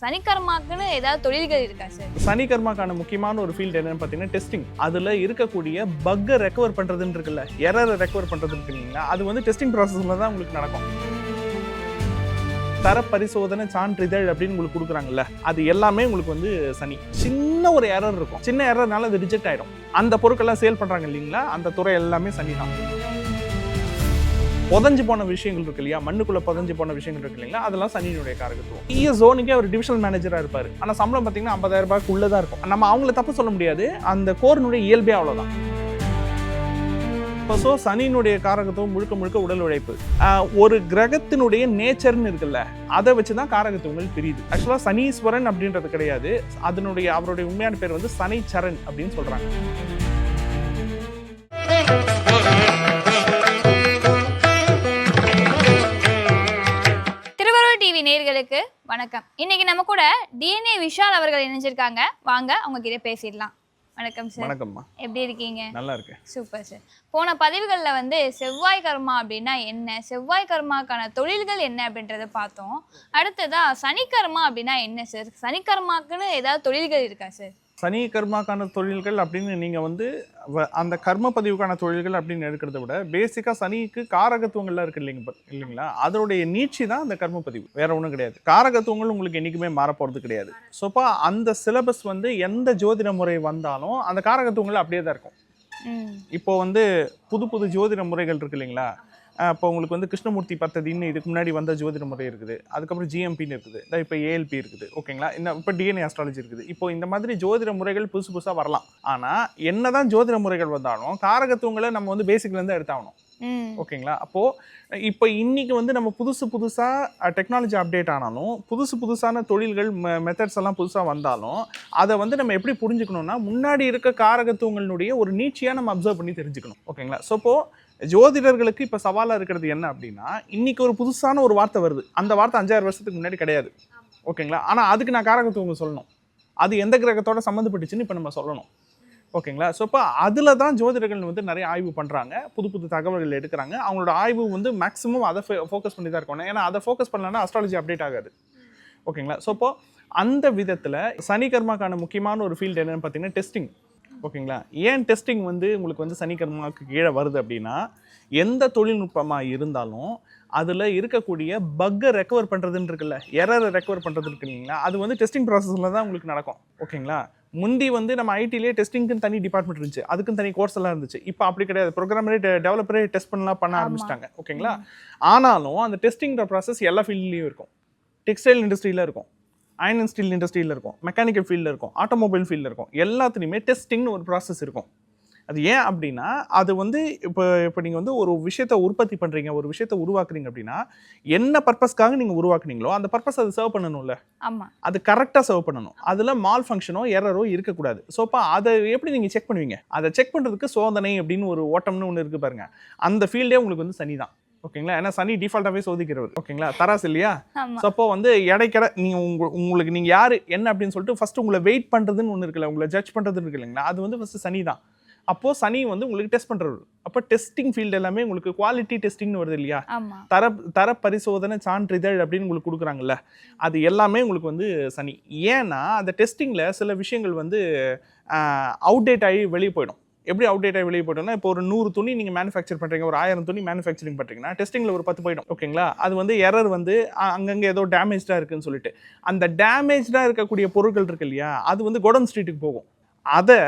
சனிக்கர்மாக்குன்னு ஏதாவது தொழில்கள் இருக்கா சார் சனிகர்மாக்கான முக்கியமான ஒரு ஃபீல்டு என்னன்னு பார்த்தீங்கன்னா டெஸ்டிங் அதில் இருக்கக்கூடிய பக்கை ரெக்கவர் பண்ணுறதுன்னு இருக்குல்ல எரரை ரெக்கவர் பண்ணுறதுன்னு இல்லைங்களா? அது வந்து டெஸ்டிங் ப்ராசஸில் தான் உங்களுக்கு நடக்கும். தர பரிசோதனை சான்றிதழ் அப்படின்னு உங்களுக்கு கொடுக்குறாங்கல்ல அது எல்லாமே உங்களுக்கு வந்து சனி. சின்ன ஒரு எரர் இருக்கும். சின்ன எரர்னால அது ரிஜெக்ட் ஆயிடும். அந்த பொருட்கள்லாம் சேல் பண்ணுறாங்க இல்லைங்களா? அந்த துறை எல்லாமே சனி தான் புதஞ்சு போன விஷயங்கள் இருக்கு இல்லையா? மண்ணுக்குள்ள புதஞ்சு போன விஷயங்கள் இருக்கு இல்லைங்களா? அதெல்லாம் சனியினுடைய காரகத்துவம். ஈய ஜோனுக்கே அவர் டிவிஷனல் மேனேஜரா இருப்பாரு. ஆனா சம்பளம் பார்த்தீங்கன்னா ஐம்பதாயிரம் ரூபாய்க்குள்ள தான் இருக்கும். நம்ம அவங்கள தப்பு சொல்ல முடியாது. அந்த கோர்னுடைய இயல்பே அவ்வளவுதான். இப்போ ஸோ சனியினுடைய காரகத்துவம் முழுக்க முழுக்க உடல் உழைப்பு. ஒரு கிரகத்தினுடைய நேச்சர்னு இருக்குல்ல அதை வச்சு தான் காரகத்துவங்கள் பிரியுது. ஆக்சுவலாக சனீஸ்வரன் அப்படின்றது கிடையாது. அதனுடைய அவருடைய உண்மையான பேர் வந்து சனிச்சரன் அப்படின்னு சொல்கிறாங்க வணக்கம். இன்னைக்கு நம்ம கூட டிஎன்ஏ விஷால் அவர்கள் இணைஞ்சிருக்காங்க. வாங்க அவங்க கிட்ட பேசிடலாம். வணக்கம் சார் வணக்கம்மா. எப்படி இருக்கீங்க? நல்லா இருக்கு சூப்பர் சார் போன பதிவுகளில் வந்து செவ்வாய் கர்மா அப்படின்னா என்ன? செவ்வாய் கர்மாக்கான தொழில்கள் என்ன அப்படின்றத பார்த்தோம். அடுத்ததா சனிக்கர்மா அப்படின்னா என்ன சார் சனிக்கர்மாக்குன்னு ஏதாவது தொழில்கள் இருக்கா சார் சனி கர்மாக்கான தொழில்கள் அப்படின்னு நீங்கள் வந்து அந்த கர்ம பதிவுக்கான தொழில்கள் அப்படின்னு எடுக்கிறத விட பேசிக்காக சனிக்கு காரகத்துவங்கள்லாம் இருக்கு இல்லைங்க இல்லைங்களா? அதனுடைய நீட்சி தான் அந்த கர்ம பதிவு. வேற ஒன்றும் கிடையாது. காரகத்துவங்கள் உங்களுக்கு என்றைக்குமே மாறப்போகிறது கிடையாது. ஸோப்பா அந்த சிலபஸ் வந்து எந்த ஜோதிட முறை வந்தாலும் அந்த காரகத்துவங்கள் அப்படியே தான் இருக்கும் இப்போ வந்து புது புது ஜோதிட முறைகள் இருக்கு இல்லைங்களா? இப்போ உங்களுக்கு வந்து கிருஷ்ணமூர்த்தி பத்ததின்னு இதுக்கு முன்னாடி வந்த ஜோதிட முறை இருக்குது. அதுக்கப்புறம் ஜிஎம்பின்னு இருக்குது. இந்த இப்போ ஏஎல்பி இருக்குது. ஓகேங்களா? இந்த இப்போ டிஎன்ஏ அஸ்ட்ராலஜி இருக்குது. இப்போ இந்த மாதிரி ஜோதிட முறைகள் புதுசு புதுசாக வரலாம். ஆனால் என்னதான் ஜோதிட முறைகள் வந்தாலும் காரகத்துவங்களை நம்ம வந்து பேசிக்லேருந்து எடுத்தாகணும். ஓகேங்களா? அப்போது இப்போ இன்னைக்கு வந்து நம்ம புதுசு புதுசாக டெக்னாலஜி அப்டேட் ஆனாலும் புதுசு புதுசான தொழில்கள் மெத்தட்ஸ் எல்லாம் புதுசாக வந்தாலும் அதை வந்து நம்ம எப்படி புரிஞ்சுக்கணும்னா முன்னாடி இருக்க காரகத்துவங்களுடைய ஒரு நீட்சியாக நம்ம அப்சர்வ் பண்ணி தெரிஞ்சுக்கணும். ஓகேங்களா? ஸோ இப்போ ஜோதிடர்களுக்கு இப்போ சவாலாக இருக்கிறது என்ன அப்படின்னா இன்னைக்கு ஒரு புதுசான ஒரு வார்த்தை வருது. அந்த வார்த்தை அஞ்சாயிரம் வருஷத்துக்கு முன்னாடி கிடையாது. ஓகேங்களா? ஆனால் அதுக்கு நான் காரகத்துவங்க சொல்லணும். அது எந்த கிரகத்தோட சம்மந்தப்பட்டுச்சுன்னு இப்போ நம்ம சொல்லணும். ஓகேங்களா? ஸோ இப்போ அதில் தான் ஜோதிடர்கள் வந்து நிறைய ஆய்வு பண்ணுறாங்க புது புது தகவல்கள் எடுக்கிறாங்க. அவங்களோட ஆய்வு வந்து மேக்ஸிமம் அதை ஃபோக்கஸ் பண்ணி தான் இருக்கணும். ஏன்னா அதை ஃபோக்கஸ் பண்ணலன்னா அஸ்ட்ராலஜி அப்டேட் ஆகாது. ஓகேங்களா? ஸோ இப்போ அந்த விதத்தில் சனி கர்மாக்கான முக்கியமான ஒரு ஃபீல்டு என்னென்னு பார்த்தீங்கன்னா டெஸ்டிங் ஓகேங்களா? ஏன் டெஸ்டிங் வந்து உங்களுக்கு வந்து சனி கர்மாவுக்கு கீழே வருது அப்படின்னா எந்த தொழில்நுட்பமாக இருந்தாலும் அதில் இருக்கக்கூடிய பக்கை ரெக்கவர் பண்ணுறதுன்னு இருக்குல்ல எரரை ரெக்கவர் பண்ணுறது இருக்கு இல்லைங்களா? அது வந்து டெஸ்டிங் ப்ராசஸில் தான் உங்களுக்கு நடக்கும். ஓகேங்களா? முந்தி வந்து நம்ம ஐடிலே டெஸ்டிங்க்கு தனி டிபார்ட்மெண்ட் இருந்துச்சு. அதுக்கும் தனி கோர்ஸ் எல்லாம் இருந்துச்சு. இப்போ அப்படி கிடையாது. ப்ரோக்ராமரே டெவலப்பரே டெஸ்ட் பண்ணலாம் பண்ண. ஆரம்பிச்சிட்டாங்க. ஓகேங்களா? ஆனாலும் அந்த டெஸ்டிங்கிற ப்ராசஸ் எல்லா ஃபீல்ட்லேயும் இருக்கும். டெக்ஸ்டைல் இண்டஸ்ட்ரியில் இருக்கும். அயன் அண்ட் ஸ்டீல் இண்டஸ்ட்ரியில் இருக்கும் மெக்கானிக்கல் ஃபீல்டில் இருக்கும் ஆட்டோமொபைல் ஃபீல்டில் இருக்கும் எல்லாத்துலேயுமே டெஸ்டிங்னு ஒரு ப்ராசஸ் இருக்கும். அது ஏன் அப்படின்னா அது வந்து இப்போ இப்போ நீங்கள் வந்து ஒரு விஷயத்தை உற்பத்தி பண்ணுறீங்க ஒரு விஷயத்தை உருவாக்குறீங்க அப்படின்னா என்ன பர்பஸ்க்காக நீங்கள் உருவாக்குனீங்களோ அந்த பர்பஸ் அது சர்வ் பண்ணணும்ல. ஆமா. அது கரெக்டாக சர்வ் பண்ணணும். அதில் மால் ஃபங்க்ஷனோ எரரோ இருக்கக்கூடாது. ஸோ அப்போ அதை எப்படி நீங்கள் செக் பண்ணுவீங்க? அதை செக் பண்ணுறதுக்கு சோதனை அப்படின்னு ஒரு ஓட்டம்னு ஒன்று இருக்குது பாருங்க. அந்த ஃபீல்டே உங்களுக்கு வந்து சனி தான் ஓகேங்களா? ஏன்னா சனி டிஃபால்ட்டாகவே சோதிக்கிறவர். ஓகேங்களா? தராசு இல்லையா? ஸோ அப்போ வந்து எடைக்கடை நீங்கள் உங்க உங்களுக்கு நீங்கள் யார் என்ன அப்படின்னு சொல்லிட்டு ஃபஸ்ட்டு உங்களை வெயிட் பண்ணுறதுன்னு ஒன்று இருக்குல்ல உங்களை ஜட்ஜ் பண்ணுறது இருக்கு இல்லைங்களா? அது வந்து ஃபஸ்ட்டு சனி தான். அப்போது சனி வந்து உங்களுக்கு டெஸ்ட் பண்ணுறது அப்போ டெஸ்டிங் ஃபீல்டு எல்லாமே உங்களுக்கு குவாலிட்டி டெஸ்டிங்னு வருது இல்லையா? தர தர பரிசோதனை சான்றிதழ் அப்படின்னு உங்களுக்கு கொடுக்குறாங்கல்ல அது எல்லாமே உங்களுக்கு வந்து சனி. ஏன்னா அந்த டெஸ்டிங்கில் சில விஷயங்கள் வந்து அவுடேட் ஆகி வெளியே போயிடும். எப்படி அவுடேட் ஆகி வெளியே போயிட்டோம்னா இப்போ ஒரு நூறு துணி நீங்கள் மேனுஃபேக்சர் பண்ணுறீங்க ஒரு ஆயிரம் துணி மேனுஃபேக்சரிங் பண்ணுறீங்கன்னா டெஸ்டிங்கில் ஒரு பத்து போயிடும். ஓகேங்களா அது வந்து எரர் வந்து அ- அங்கங்கே ஏதோ டேமேஜாக இருக்குன்னு சொல்லிட்டு. அந்த டேமேஜாக இருக்கக்கூடிய பொருட்கள் இருக்கு இல்லையா? அது வந்து கோடன் ஸ்ட்ரீட்டுக்கு போகும். அதை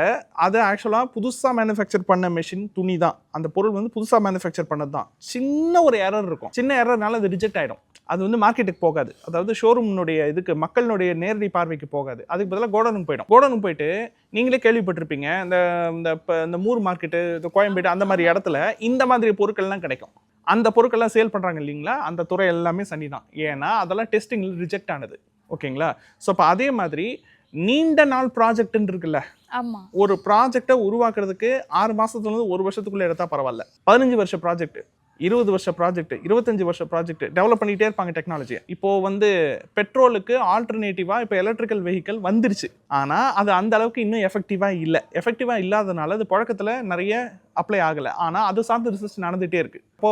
அதை ஆக்சுவலாக புதுசாக மேனுஃபேக்சர் பண்ண மெஷின் துணி தான். அந்த பொருள் வந்து புதுசாக மேனுஃபேக்சர் பண்ணது தான் சின்ன ஒரு எரர் இருக்கும். சின்ன எரர்னால அது ரிஜெக்ட் ஆகிடும் அது வந்து மார்க்கெட்டுக்கு போகாது. அதாவது ஷோரூம்னுடைய இதுக்கு மக்களுடைய நேரடி பார்வைக்கு போகாது. அதுக்கு பதிலாக கோடனுக்கு போயிடும். கோடனுக்கு போயிட்டு நீங்களே கேள்விப்பட்டிருப்பீங்க இந்த இந்த இப்போ இந்த மூர் மார்க்கெட்டு இந்த கோயம்பேடு அந்த மாதிரி இடத்துல இந்த மாதிரி பொருட்கள்லாம் கிடைக்கும். அந்த பொருட்கள்லாம் சேல் பண்ணுறாங்க இல்லைங்களா? அந்த துறை எல்லாமே சனி தான். ஏன்னா அதெல்லாம் டெஸ்டிங்கில் ரிஜெக்ட் ஆனது. ஓகேங்களா? ஸோ அப்போ அதே மாதிரி நீண்ட நாள் ப்ராஜெக்ட்னு இருக்குல்ல? ஆமா. ஒரு ப்ராஜெக்டை உருவாக்குறதுக்கு ஆறு மாசத்துலேருந்து ஒரு வருஷத்துக்குள்ள எடுத்தா பரவாயில்ல. பதினஞ்சு வருஷ ப்ராஜெக்ட் இருபது வருஷ ப்ராஜெக்ட் இருபத்தஞ்சு வருஷ ப்ராஜெக்ட் டெவலப் பண்ணிட்டே இருப்பாங்க டெக்னாலஜியை இப்போ வந்து பெட்ரோலுக்கு ஆல்டர்னேட்டிவா இப்போ எலக்ட்ரிக்கல் வெஹிக்கல் வந்துருச்சு. ஆனா அது அந்த அளவுக்கு இன்னும் எஃபெக்டிவா இல்லை. எஃபெக்டிவா இல்லாதனால அது புழக்கத்துல நிறைய அப்ளை ஆகலை. ஆனால் அது சார்ந்த ரிசர்ச் நடந்துகிட்டே இருக்கு. இப்போ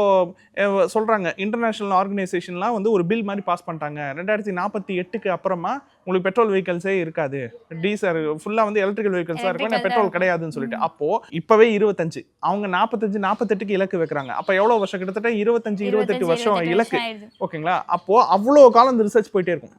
அஹ், சொல்றாங்க இன்டர்நேஷனல் ஆர்கனைசேஷன்லாம் வந்து ஒரு பில் மாதிரி பாஸ் பண்ணிட்டாங்க. ரெண்டாயிரத்தி நாற்பத்தி எட்டுக்கு அப்புறமா உங்களுக்கு பெட்ரோல் வெஹிக்கல்ஸே இருக்காது. டீசல் ஃபுல்லாக வந்து எலக்ட்ரிக்கல் வெஹிக்கல்ஸாக இருக்கும். Electrical பெட்ரோல் தான். கிடையாதுன்னு சொல்லிட்டு. அப்போ இப்போவே இருபத்தஞ்சு. அவங்க நாற்பத்தஞ்சு நாற்பத்தெட்டுக்கு இலக்கு வைக்கிறாங்க. அப்போ எவ்வளோ வருஷம்? கிட்டத்தட்ட இருபத்தஞ்சு இருபத்தெட்டு வருஷம் இலக்கு. ஓகேங்களா? அப்போ அவ்வளோ காலம் இந்த ரிசர்ச் போயிட்டே இருக்கும்.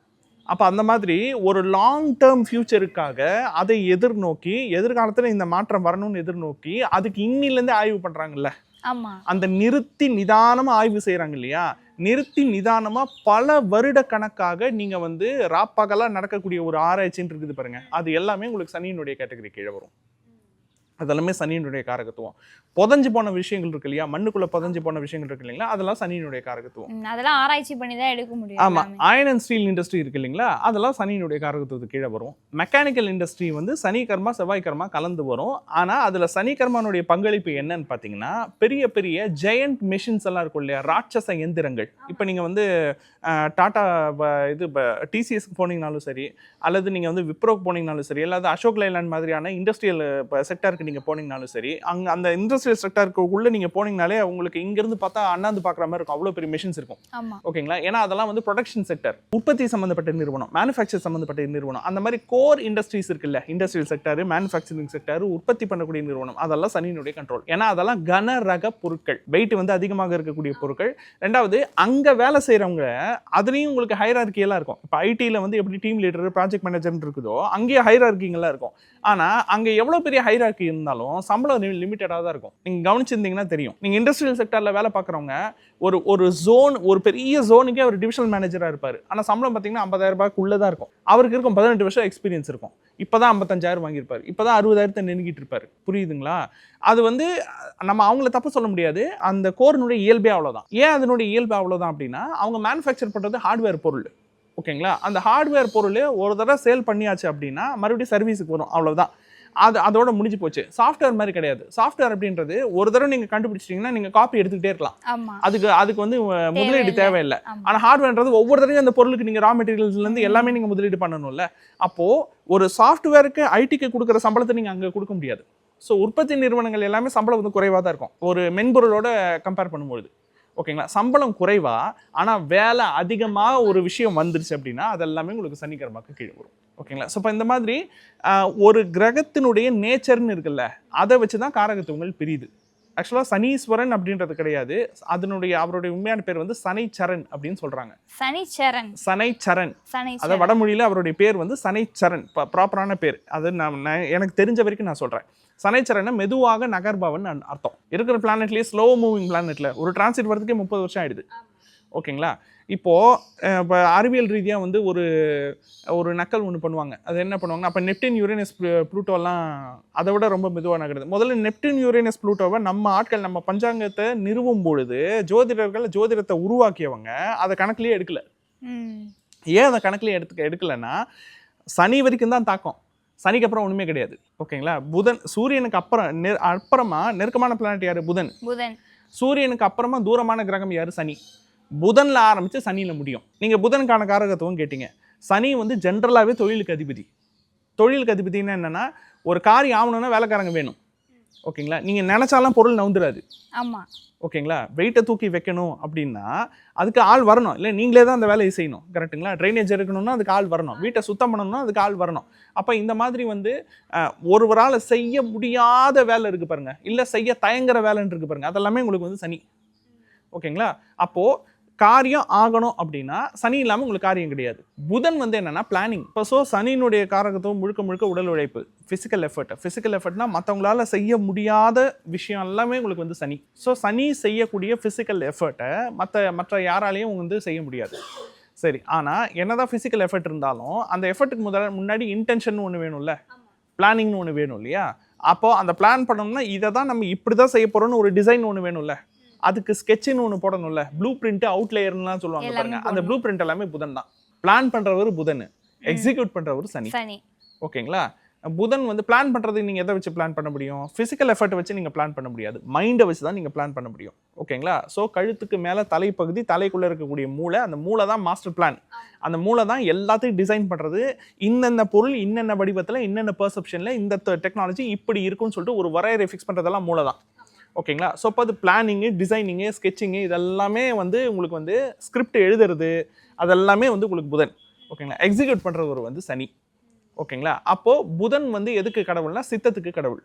அப்போ அந்த மாதிரி ஒரு லாங் டேர்ம் ஃபியூச்சருக்காக அதை எதிர்நோக்கி எதிர்காலத்தில் இந்த மாற்றம் வரணும்னு எதிர்நோக்கி அதுக்கு இன்னிலேருந்து ஆய்வு பண்ணுறாங்கல்ல ஆமா. அந்த நிறுத்தி நிதானமா ஆய்வு செய்றாங்க இல்லையா? நிறுத்தி நிதானமா பல வருட கணக்காக நீங்க வந்து ராப்பகலா நடக்கக்கூடிய ஒரு ஆராய்ச்சின்னு இருக்குது பாருங்க. அது எல்லாமே உங்களுக்கு சனியினுடைய கேட்டகரி கீழே வரும். அதெல்லாமே சனியினுடைய காரகத்துவம். புதஞ்சு போன விஷயங்கள் இருக்கு இல்லையா? மண்ணுக்குள்ள புதஞ்சு போன விஷயங்கள் இருக்கு இல்லைங்களா? அதெல்லாம் சனியினுடைய காரகத்துவம். அதெல்லாம் ஆராய்ச்சி பண்ணி தான் எடுக்க முடியும் ஆமா. அயன் அண்ட் ஸ்டீல் இண்டஸ்ட்ரி இருக்கு இல்லைங்களா? அதெல்லாம் சனியினுடைய காரகத்துவத்துக்கு கீழே வரும். மெக்கானிக்கல் இண்டஸ்ட்ரி வந்து சனி கர்மா செவ்வாய் கர்மா கலந்து வரும். ஆனா அதுல சனி கர்மானுடைய பங்களிப்பு என்னன்னு பாத்தீங்கன்னா பெரிய பெரிய ஜெயண்ட் மெஷின்ஸ் எல்லாம் இருக்கும் இல்லையா? ராட்சச எந்திரங்கள். இப்போ நீங்க வந்து டாடா இது டிசிஎஸ்க்கு போனீங்கனாலும் சரி அல்லது நீங்க வந்து விப்ரோக்கு போனீங்கனாலும் சரி அல்லது அசோக் லைலாண்ட் மாதிரியான இண்டஸ்ட்ரியல் செக்டருக்கு நீங்க போனீங்கனாலும் சரி அங்க அந்த இண்டஸ்ட்ரியல் செக்டருக்கு உள்ள நீங்க போனீங்கனாலே உங்களுக்கு இங்க இருந்து பார்த்தா அண்ணாந்து பார்க்குற மாதிரி இருக்கும். அவ்வளோ பெரிய மிஷின்ஸ் இருக்கும். ஓகேங்களா? ஏன்னா அதெல்லாம் வந்து ப்ரொடக்ஷன் செக்டர் உற்பத்தி சம்மந்தப்பட்ட நிறுவனம் மேனுஃபேக்சர் சம்மந்தப்பட்ட நிறுவனம் அந்த மாதிரி கோர் இண்டஸ்ட்ரீஸ் இருக்குல்ல இண்டஸ்ட்ரியல் செக்டர் மேனுஃபேக்சரிங் செக்டர் உற்பத்தி பண்ணக்கூடிய நிறுவனம் அதெல்லாம் சனியினுடைய கண்ட்ரோல் ஏன்னா அதெல்லாம் கன ரக பொருட்கள். வெயிட் வந்து அதிகமாக இருக்கக்கூடிய பொருட்கள். ரெண்டாவது அங்க வேலை செய்றவங்க அதுலயும் உங்களுக்கு ஹைரார்கியெல்லாம் இருக்கும். இப்போ ஐடியில் வந்து எப்படி டீம் லீடர் ப்ராஜெக்ட் மேனேஜர்னு இருக்குதோ அங்கேயே ஹைரார்கிங்கெல்லாம் இருக்கும். ஆனா அங்க எவ்வளவு பெரிய ஹைரார்கி இருந்தாலும் சம்பளம் லிமிட்டடாக தான் இருக்கும். நீங்கள் கவனிச்சிருந்தீங்கன்னா தெரியும். நீங்கள் இண்டஸ்ட்ரியல் செக்டரில் வேலை பார்க்குறவங்க ஒரு ஒரு ஜோன் ஒரு பெரிய ஜோனுக்கே அவர் டிவிஷனல் மேனேஜராக இருப்பார். ஆனால் சம்பளம் பார்த்தீங்கன்னா ஐம்பதாயிரம் ரூபாய்க்குள்ளே தான் இருக்கும். அவருக்கு இருக்கும் பதினெட்டு வருஷம் எக்ஸ்பீரியன்ஸ் இருக்கும். இப்போ தான் ஐம்பத்தஞ்சாயிரம் வாங்கிருப்பார் இப்போ தான் அறுபதாயிரத்தை நின்றுக்கிட்டு இருப்பார். புரியுதுங்களா? அது வந்து நம்ம அவங்கள தப்பு சொல்ல முடியாது. அந்த கோரினுடைய இயல்பே அவ்வளோதான் ஏன் அதனுடைய இயல்பு அவ்வளோதான் அப்படின்னா அவங்க மேனுஃபேக்சர் பண்ணுறது ஹார்ட்வேர் பொருள். ஓகேங்களா? அந்த ஹார்ட்வேர் பொருள் ஒரு தடவை சேல் பண்ணியாச்சு அப்படின்னா மறுபடியும் சர்வீஸுக்கு வரும். அவ்வளோதான் அது அதோட முடிஞ்சு போச்சு. சாஃப்ட்வேர் மாதிரி கிடையாது. சாஃப்ட்வேர் அப்படின்றது ஒரு தடவை நீங்க கண்டுபிடிச்சிட்டீங்கன்னா நீங்க காப்பி எடுத்துக்கிட்டே இருக்கலாம். அதுக்கு அதுக்கு வந்து முதலீடு தேவையில்ல. தேவையில்லை. ஆமா. ஆனா ஹார்ட்வேர்ன்றது ஒவ்வொரு தடவையும் அந்த பொருளுக்கு நீங்க ரா மெட்டீரியல்ஸ்ல இருந்து எல்லாமே நீங்க முதலீடு பண்ணணும்ல. அப்போ ஒரு சாஃப்ட்வேருக்கு ஐடிக்கு கொடுக்குற சம்பளத்தை நீங்க அங்க கொடுக்க முடியாது. ஸோ உற்பத்தி நிறுவனங்கள் எல்லாமே சம்பளம் வந்து குறைவாக தான் இருக்கும். ஒரு மென்பொருளோட கம்பேர் பண்ணும்பொழுது. ஓகேங்களா சம்பளம் குறைவா ஆனா வேலை அதிகமா ஒரு விஷயம் வந்துருச்சு அப்படின்னா அது எல்லாமே உங்களுக்கு சனிக்கிழமைக்கு கீழே வரும். ஓகேங்களா? ஸோ இப்போ இந்த மாதிரி ஒரு கிரகத்தினுடைய நேச்சர்னு இருக்குல்ல அதை வச்சு தான் காரகத்துவங்கள் பிரியுது. ஆக்சுவலாக சனீஸ்வரன் அப்படின்றது கிடையாது. அதனுடைய அவருடைய உண்மையான பேர் வந்து சனைச்சரன் அப்படின்னு சொல்றாங்க. சனிச்சரன். சனைச்சரன். சனி அதாவது வடமொழியில அவருடைய பேர் வந்து சனைச்சரன். ப்ராப்பரான பேர். அது நான் எனக்கு தெரிஞ்ச வரைக்கும் நான் சொல்றேன். சனைச்சரனை மெதுவாக நகர்பவன் அர்த்தம். இருக்கிற பிளானட்லயே ஸ்லோ மூவிங் பிளானட்ல ஒரு டிரான்சிட் வரதுக்கே முப்பது வருஷம் ஆயிடுது. ஓகேங்களா? இப்போ அஹ், இப்போ அறிவியல் ரீதியா வந்து ஒரு ஒரு நக்கல் ஒன்று பண்ணுவாங்க. அது என்ன பண்ணுவாங்கன்னா அப்போ நெப்டின் யூரேனஸ் ப்ளூட்டோலாம் அதை விட ரொம்ப மெதுவாக நகருது. முதல்ல நெப்டின் யூரேனஸ் ப்ளூட்டோவை நம்ம ஆட்கள் நம்ம பஞ்சாங்கத்தை நிறுவும் பொழுது ஜோதிடர்கள் ஜோதிடத்தை உருவாக்கியவங்க அதை கணக்குலயே எடுக்கல. ஏன் அதை கணக்குல எடுத்துக்க எடுக்கலைன்னா சனி வரைக்கும் தான் தாக்கம். சனிக்கு அப்புறம் ஒண்ணுமே கிடையாது. ஓகேங்களா? புதன் சூரியனுக்கு அப்புறம் நெ- அப்புறமா நெருக்கமான பிளானட் யாரு? புதன். புதன். சூரியனுக்கு அப்புறமா தூரமான கிரகம் யாரு? சனி. புதன்ல ஆரம்பிச்சு சனியில முடியும். நீங்க புதனுக்கான காரகத்துவம் கேட்டீங்க. சனி வந்து ஜென்ரலாவே தொழிலுக்கு அதிபதி. தொழிலுக்கு அதிபதினா என்னன்னா ஒரு காரியம் ஆகணும்னா வேலைக்காரங்க வேணும். ஓகேங்களா? நீங்க நினைச்சாலாம் பொருள் நவுந்துராது. ஆமா. ஓகேங்களா? வெயிட்டை தூக்கி வைக்கணும் அப்படின்னா அதுக்கு ஆள் வரணும். இல்லை நீங்களே தான் அந்த வேலையை செய்யணும். கரெக்ட்டுங்களா? ட்ரைனேஜ் எடுக்கணும்னா அதுக்கு ஆள் வரணும். வீட்டை சுத்தம் பண்ணணும்னா அதுக்கு ஆள் வரணும். அப்போ இந்த மாதிரி வந்து ஒருவரால் செய்ய முடியாத வேலை இருக்கு பாருங்க. இல்லை செய்ய தயங்குற வேலைன்னு இருக்கு பாருங்க. அதெல்லாமே உங்களுக்கு வந்து சனி. ஓகேங்களா? அப்போ காரியம் ஆகணும் அப்படின்னா சனி இல்லாமல் உங்களுக்கு காரியம் கிடையாது. புதன் வந்து என்னன்னா பிளானிங் இப்போ ஸோ சனியினுடைய காரகத்துவம் முழுக்க முழுக்க உடல் உழைப்பு ஃபிசிக்கல் எஃபர்ட் ஃபிசிக்கல் எஃபர்ட்னா மற்றவங்களால செய்ய முடியாத விஷயம் எல்லாமே உங்களுக்கு வந்து சனி. ஸோ சனி செய்யக்கூடிய ஃபிசிக்கல் எஃபர்ட்டை மற்ற மற்ற யாராலையும் வந்து செய்ய முடியாது. சரி ஆனால் என்னதான் ஃபிசிக்கல் எஃபர்ட் இருந்தாலும் அந்த எஃபர்ட்டுக்கு முதல்ல முன்னாடி இன்டென்ஷன் ஒன்று வேணும்ல? பிளானிங்னு ஒன்று வேணும் இல்லையா? அப்போது அந்த பிளான் பண்ணோம்னா இதை தான் நம்ம இப்படி தான் செய்ய போகிறோன்னு ஒரு டிசைன் ஒன்று வேணும்ல? அதுக்கு ஸ்கெட்சுன்னு ஒன்று போடணும்ல. ப்ளூ பிரிண்ட் அவுட்லேயர்லாம் சொல்லுவாங்க பாருங்க. அந்த. ப்ளூ பிரிண்ட் எல்லாமே புதன் தான். பிளான் பண்றவர் புதன். எக்ஸிக்யூட் பண்றவர் சனி. ஓகேங்களா? புதன் வந்து பிளான் பண்றது நீங்க எதை வச்சு பிளான் பண்ண முடியும்? ஃபிசிக்கல் எஃபர்ட் வச்சு நீங்க பிளான் பண்ண முடியாது. மைண்டை வச்சு தான் நீங்க பிளான் பண்ண முடியும். ஓகேங்களா? ஸோ கழுத்துக்கு மேல தலைப்பகுதி தலைக்குள்ள இருக்கக்கூடிய மூளை அந்த மூளை தான் மாஸ்டர் பிளான் அந்த மூளை தான் எல்லாத்தையும் டிசைன் பண்றது. இன்னென்ன பொருள் இன்னென்ன வடிவத்துல இன்னென்ன பெர்செப்ஷன்ல இந்த டெக்னாலஜி இப்படி இருக்கும்னு சொல்லிட்டு ஒரு வரையறை ஃபிக்ஸ் பண்றதெல்லாம் மூளை தான். ஓகேங்களா? ஸோ அப்போ அது பிளானிங்கு டிசைனிங்கு ஸ்கெட்சிங்கு இதெல்லாமே வந்து உங்களுக்கு வந்து ஸ்கிரிப்ட் எழுதுறது அதெல்லாமே வந்து உங்களுக்கு புதன். ஓகேங்களா? எக்ஸிக்யூட் பண்ணுறவர் வந்து சனி. ஓகேங்களா? அப்போது புதன் வந்து எதுக்கு கடவுள்னா சித்தத்துக்கு கடவுள்.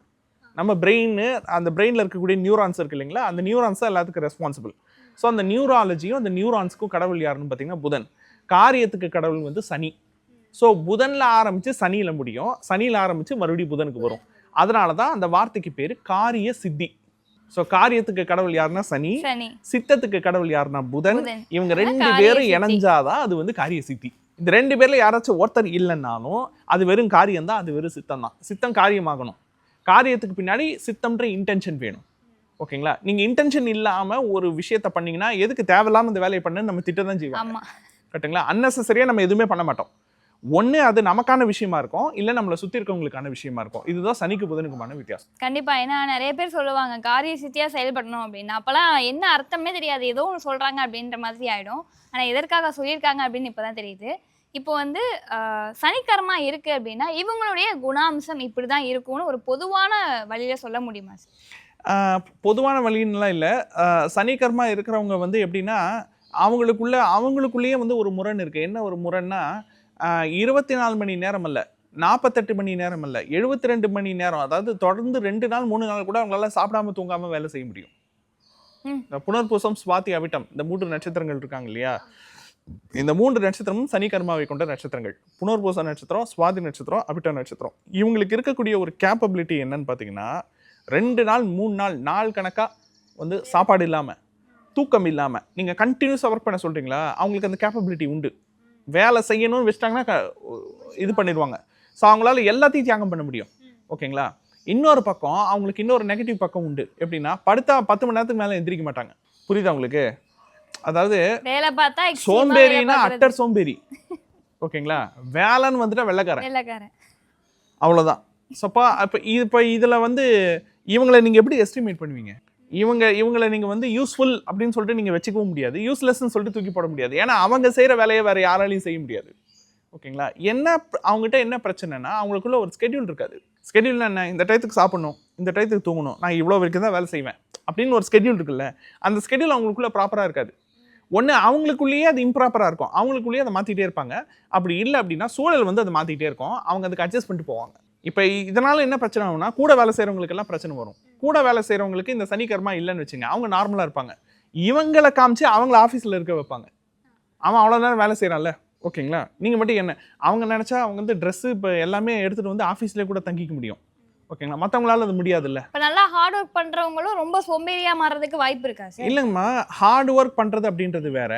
நம்ம பிரெயின் அந்த பிரெயினில் இருக்கக்கூடிய நியூரான்ஸ் இருக்கு இல்லைங்களா? அந்த நியூரான்ஸ் தான் எல்லாத்துக்கும் ரெஸ்பான்சிபிள் ஸோ அந்த நியூராலஜியும் அந்த நியூரான்ஸுக்கும் கடவுள் யாருன்னு பார்த்தீங்கன்னா புதன். காரியத்துக்கு கடவுள் வந்து சனி. ஸோ புதனில் ஆரம்பித்து சனியில் முடியும். சனியில் ஆரம்பித்து மறுபடியும் புதனுக்கு வரும். அதனால தான் அந்த வார்த்தைக்கு பேர் காரிய சித்தி. ஸோ காரியத்துக்கு கடவுள் யாருன்னா சனி சித்தத்துக்கு கடவுள் யாருன்னா புதன். இவங்க ரெண்டு பேரும். இணைஞ்சாதான் அது வந்து காரிய சித்தி. இந்த ரெண்டு பேர்ல யாராச்சும் ஒருத்தர் இல்லைன்னாலும் அது வெறும் காரியம் தான் அது வெறும் சித்தம் தான். சித்தம் காரியமாகணும். காரியத்துக்கு பின்னாடி சித்தம்ன்ற இன்டென்ஷன் வேணும். ஓகேங்களா? நீங்க இன்டென்ஷன் இல்லாம ஒரு விஷயத்த பண்ணீங்கன்னா எதுக்கு தேவையில்லாம இந்த வேலையை பண்ணு நம்ம திட்ட தான் செய்வோம் ஆமா. கரெக்ட்டுங்களா? அன்னெசரியா நம்ம எதுவுமே பண்ண மாட்டோம். ஒண்ணு அது நமக்கான விஷயமா இருக்கும் இல்ல நம்மளை சுத்தி இருக்கவங்களுக்கான விஷயமா இருக்கும். இதுதான் சனிக்கு புதனுக்குமான வித்தியாசம். கண்டிப்பா. ஏன்னா நிறைய பேர் சொல்லுவாங்க காரிய சித்தியா செயல்படணும் அப்படின்னு அப்பெல்லாம் என்ன அர்த்தமே தெரியாது. ஏதோ ஒன்று சொல்றாங்க அப்படின்ற மாதிரி ஆயிடும். ஆனா எதற்காக சொல்லியிருக்காங்க அப்படின்னு இப்பதான் தெரியுது. இப்போ வந்து சனிக்கர்மா இருக்கு அப்படின்னா இவங்களுடைய குணாம்சம் இப்படிதான் இருக்கும்னு ஒரு பொதுவான வழியில சொல்ல முடியுமா பொதுவான வழின்னுலாம் இல்லை. சனிக்கர்மா இருக்கிறவங்க வந்து எப்படின்னா அவங்களுக்குள்ள அவங்களுக்குள்ளேயே வந்து ஒரு முரண் இருக்குது என்ன ஒரு முரண்னா இருபத்தி நாலு மணி நேரம் அல்ல நாற்பத்தெட்டு மணி நேரம் அல்ல எழுபத்தி ரெண்டு மணி நேரம். அதாவது தொடர்ந்து ரெண்டு நாள் மூணு நாள் கூட அவங்களால சாப்பிடாம தூங்காம வேலை செய்ய முடியும். இந்த புனர்பூசம் சுவாதி அவிட்டம் இந்த மூன்று நட்சத்திரங்கள் இருக்காங்க இல்லையா? இந்த மூன்று நட்சத்திரமும் சனி கர்மாவை கொண்ட நட்சத்திரங்கள். புனர்பூச நட்சத்திரம் சுவாதி நட்சத்திரம் அபிட்ட நட்சத்திரம். இவங்களுக்கு இருக்கக்கூடிய ஒரு கேப்பபிலிட்டி என்னன்னு பார்த்தீங்கன்னா ரெண்டு நாள் மூணு நாள் நாள் கணக்காக வந்து சாப்பாடு இல்லாமல் தூக்கம் இல்லாமல் நீங்கள் கண்டினியூஸாக ஒர்க் பண்ண சொல்கிறீங்களா அவங்களுக்கு அந்த கேப்பபிலிட்டி உண்டு. வேலை செய்யணும்னு வச்சிட்டாங்கன்னா இது பண்ணிடுவாங்க. ஸோ அவங்களால எல்லாத்தையும் தியாகம் பண்ண முடியும். ஓகேங்களா? இன்னொரு பக்கம் அவங்களுக்கு இன்னொரு நெகட்டிவ் பக்கம் உண்டு. எப்படின்னா படுத்தா பத்து மணி நேரத்துக்கு மேலே எந்திரிக்க மாட்டாங்க. புரியுதா உங்களுக்கு? அதாவது சோம்பேறினா. அட்டர் சோம்பேறி. ஓகேங்களா? வேலைன்னு வந்துட்டா வெள்ளைக்காரன். அவ்வளோதான் சப்பா இப்போ இப்போ இதில் வந்து இவங்களை நீங்கள் எப்படி எஸ்டிமேட் பண்ணுவீங்க? இவங்க இவங்களை நீங்கள் வந்து யூஸ்ஃபுல் அப்படின்னு சொல்லிட்டு நீங்கள் வச்சுக்கவும் முடியாது. யூஸ்லெஸ்ன்னு சொல்லிட்டு தூக்கி போட முடியாது. ஏன்னா அவங்க செய்கிற வேலையை வேறு யாராலையும் செய்ய முடியாது. ஓகேங்களா? என்ன அவங்ககிட்ட என்ன பிரச்சனைனா அவங்களுக்குள்ள ஒரு ஸ்கெடியூல் இருக்காது. ஸ்கெடியூல் என்ன? இந்த டயத்துக்கு சாப்பிடணும் இந்த டயத்துக்கு தூங்கணும் நான் இவ்வளோ வரைக்கும் தான் வேலை செய்வேன் அப்படின்னு ஒரு ஸ்கெடியூல் இருக்குல்ல அந்த ஸ்கெடியூல் அவங்களுக்குள்ள ப்ராப்பராக இருக்காது. ஒன்று அவங்களுக்குள்ளேயே அது இம்ப்ராப்பராக இருக்கும். அவங்களுக்குள்ளேயே அதை மாற்றிட்டே இருப்பாங்க. அப்படி இல்லை அப்படின்னா சூழல் வந்து அதை மாற்றிட்டே இருக்கும். அவங்க அதுக்கு அட்ஜஸ்ட் பண்ணிட்டு போவாங்க. இப்போ இதனால் என்ன பிரச்சனை ஆகும்னா கூட வேலை செய்கிறவங்களுக்கெல்லாம் பிரச்சனை வரும். கூட வேலை செய்கிறவங்களுக்கு இந்த சனிக்கர்மா இல்லைன்னு வச்சுங்க அவங்க நார்மலாக இருப்பாங்க. இவங்களை காமிச்சு அவங்கள ஆஃபீஸில் இருக்க வைப்பாங்க. அவன் அவ்வளோ நேரம் வேலை செய்கிறான்ல ஓகேங்களா? நீங்கள் மட்டும் என்ன? அவங்க நினச்சா அவங்க வந்து ட்ரெஸ்ஸு இப்போ எல்லாமே எடுத்துகிட்டு வந்து ஆஃபீஸ்லேயே கூட தங்கிக்க முடியும். ஓகேங்களா? மற்றவங்களால அது முடியாதுல்ல. இப்ப நல்லா ஹார்ட் ஒர்க் பண்றவங்களும் ரொம்ப சோம்பேறியா மாறதுக்கு வாய்ப்பு இருக்கா இல்லைங்கம்மா. ஹார்ட் ஒர்க் பண்ணுறது அப்படின்றது வேற.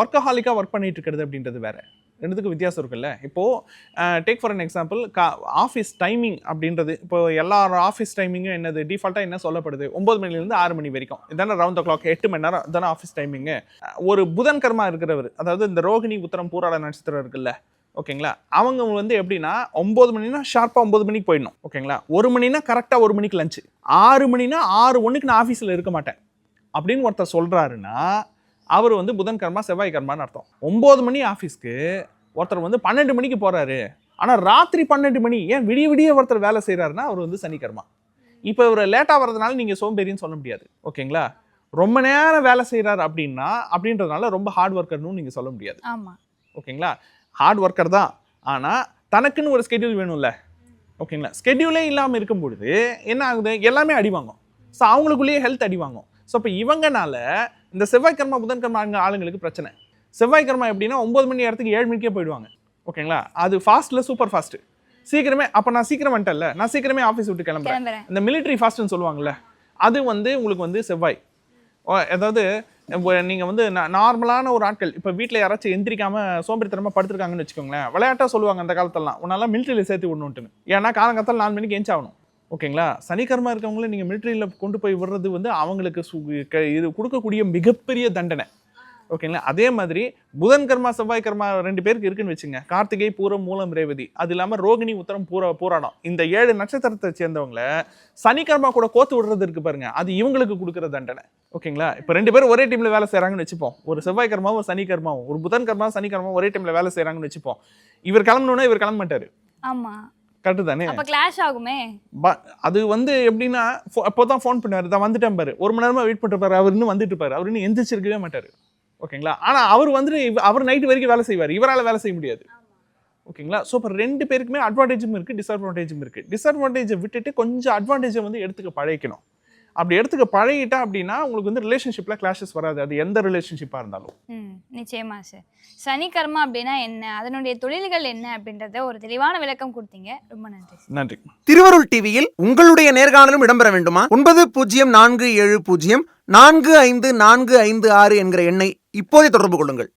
ஒர்க்கஹாலிக்காக ஒர்க் பண்ணிட்டு இருக்கிறது அப்படின்றது வேற. ரெண்டுத்துக்கும் வித்தியாசம் இருக்குல்ல? இப்போது டேக் ஃபார் அன் எக்ஸாம்பிள் கா ஆஃபீஸ் டைமிங் அப்படின்றது இப்போ எல்லா ஆஃபீஸ் டைமிங்கும் என்னது? டிஃபால்ட்டாக என்ன சொல்லப்படுது? ஒம்பது மணிலேருந்து ஆறு மணி வரைக்கும். இதானே ரவுண்ட் ஓ கிளாக் எட்டு மணி நேரம் இதானே ஆஃபீஸ் டைமிங்கு ஒரு புதன் கர்மா இருக்கிறவர் அதாவது இந்த ரோகிணி உத்தரம் பூராட நட்சத்திரம் இருக்குல்ல? ஓகேங்களா? அவங்க வந்து எப்படின்னா ஒம்பது மணினா ஷார்ப்பாக ஒம்பது மணிக்கு போயிடணும். ஓகேங்களா? ஒரு மணினா கரெக்டாக ஒரு மணிக்கு லஞ்சு ஆறு மணினா ஆறு ஒன்றுக்கு நான் ஆஃபீஸில் இருக்க மாட்டேன். அப்படின்னு ஒருத்தர் சொல்கிறாருன்னா அவர் வந்து புதன் கர்மா செவ்வாய் கர்மான்னு அர்த்தம். ஒம்பது மணி ஆஃபீஸ்க்கு ஒருத்தர் வந்து பன்னெண்டு மணிக்கு போகிறாரு ஆனால் ராத்திரி பன்னெண்டு மணி ஏன் விடிய விடிய ஒருத்தர் வேலை செய்கிறாருன்னா அவர் வந்து சனி கர்மா இப்போ இவர் லேட்டாக வர்றதுனால நீங்கள் சோம்பேறின்னு சொல்ல முடியாது. ஓகேங்களா? ரொம்ப நேரம் வேலை செய்கிறார் அப்படின்னா அப்படின்றதுனால ரொம்ப ஹார்ட் ஒர்க்கர்னு நீங்கள் சொல்ல முடியாது. ஆமா. ஓகேங்களா? ஹார்ட் ஒர்க்கர் தான். ஆனால் தனக்குன்னு ஒரு ஸ்கெடியூல் வேணும்ல. ஓகேங்களா? ஸ்கெடியூலே இல்லாமல் இருக்கும் பொழுது என்ன ஆகுது? எல்லாமே அடி வாங்கும். ஸோ அவங்களுக்குள்ளேயே ஹெல்த் அடி வாங்கும். ஸோ இப்போ இவங்கனால இந்த செவ்வாய்க்கிழமை புதன்கிழமை ஆளுங்க- ஆளுங்களுக்கு பிரச்சனை. செவ்வாய்க்கிழமை எப்படின்னா ஒம்பது மணி இடத்துக்கு ஏழு மணிக்கே போயிடுவாங்க. ஓகேங்களா? அது ஃபாஸ்ட்டில் சூப்பர் ஃபாஸ்ட்டு சீக்கிரமே அப்போ நான் சீக்கிரம் வந்துட்டேன்ல நான் சீக்கிரமே ஆஃபீஸ் விட்டு கிளம்புறேன். இந்த மிலிட்ரி ஃபாஸ்ட்னு சொல்லுவாங்கல்ல அது வந்து உங்களுக்கு வந்து செவ்வாய். ஓ, அதாவது நீங்கள் வந்து நார்மலான ஒரு ஆட்கள் இப்போ வீட்டில் யாராச்சும் எந்திரிக்காம சோம்பேறித்தனமாக படுத்துருக்காங்கன்னு வச்சுக்கோங்களேன் விளையாட்டாக சொல்லுவாங்க அந்த காலத்தெல்லாம். உன்னால மிலிட்ரியில் சேர்த்து விடணுன்ட்டுன்னு ஏன்னா காலங்காத்தால் நாலு மணிக்கு எஞ்சாகணும் ஓகேங்களா? சனிக்கர்மா இருக்கவங்கள நீங்கள் மிலிட்ரியில் கொண்டு போய் விடுறது வந்து அவங்களுக்கு சு- க- இது கொடுக்கக்கூடிய மிகப்பெரிய தண்டனை. ஓகேங்களா? அதே மாதிரி புதன் கர்மா செவ்வாய் கர்மா ரெண்டு பேருக்கு இருக்குன்னு வச்சுங்க. கார்த்திகை பூரம் மூலம் ரேவதி. அது இல்லாமல் ரோகிணி உத்தரம் பூர பூராடம் இந்த ஏழு நட்சத்திரத்தை சேர்ந்தவங்கள சனிக்கர்மா கூட கோத்து விடுறது இருக்கு பாருங்க. அது இவங்களுக்கு கொடுக்குற தண்டனை. ஓகேங்களா? இப்போ ரெண்டு பேரும் ஒரே டீமில் வேலை செய்கிறாங்கன்னு வச்சுப்போம். ஒரு செவ்வாய் கர்மாவும் ஒரு சனி கர்மாவும் ஒரு புதன் கர்மா சனி கர்மாவும் ஒரே டீமில் வேலை செய்கிறாங்கன்னு வச்சுப்போம். இவர் கிளம்பணுன்னா இவர் கிளம்ப மாட்டார். ஆமா. கரெக்டு தானே? அப்ப கிளாஷ் ஆகுமே? அது வந்து எப்படின்னா அப்போ தான் ஃபோன் பண்ணாரு தான் வந்துட்டேன் பாரு. ஒரு மணி நேரமா வெயிட் பண்ணிட்டு பாரு அவர் இன்னும் வந்துட்டு பாரு அவர் இன்னும் எந்திரிச்சிருக்கவே மாட்டாரு. ஓகேங்களா? ஆனா அவர் வந்துட்டு இவ- அவர் நைட் வரைக்கும் வேலை செய்வார். இவரால வேலை செய்ய முடியாது. ஓகேங்களா? ஸோ இப்போ ரெண்டு பேருக்குமே அட்வான்டேஜும் இருக்கு டிஸ்அட்வான்டேஜும் இருக்கு. டிஸ்அட்வான்டேஜை விட்டுட்டு கொஞ்சம் அட்வான்டேஜை வந்து எடுத்துக்க பழகிக்கணும். அப்படி எடுத்துக்க பழகிட்டா அப்படின்னா உங்களுக்கு வந்து ரிலேஷன்ஷிப்ல கிளாஷஸ் வராது. அது எந்த ரிலேஷன்ஷிப்பாக இருந்தாலும். ம் நிச்சயமா சார் சனி கர்மா அப்படின்னா என்ன? அதனுடைய தொழில்கள் என்ன அப்படின்றத ஒரு தெளிவான விளக்கம் கொடுத்தீங்க. ரொம்ப நன்றி நன்றி. திருவருள் டிவியில் உங்களுடைய நேர்காணலும் இடம்பெற வேண்டுமா? ஒன்பது பூஜ்ஜியம் நான்கு ஏழு பூஜ்ஜியம் நான்கு ஐந்து நான்கு ஐந்து ஆறு என்கிற எண்ணை இப்போதே தொடர்பு கொள்ளுங்கள்.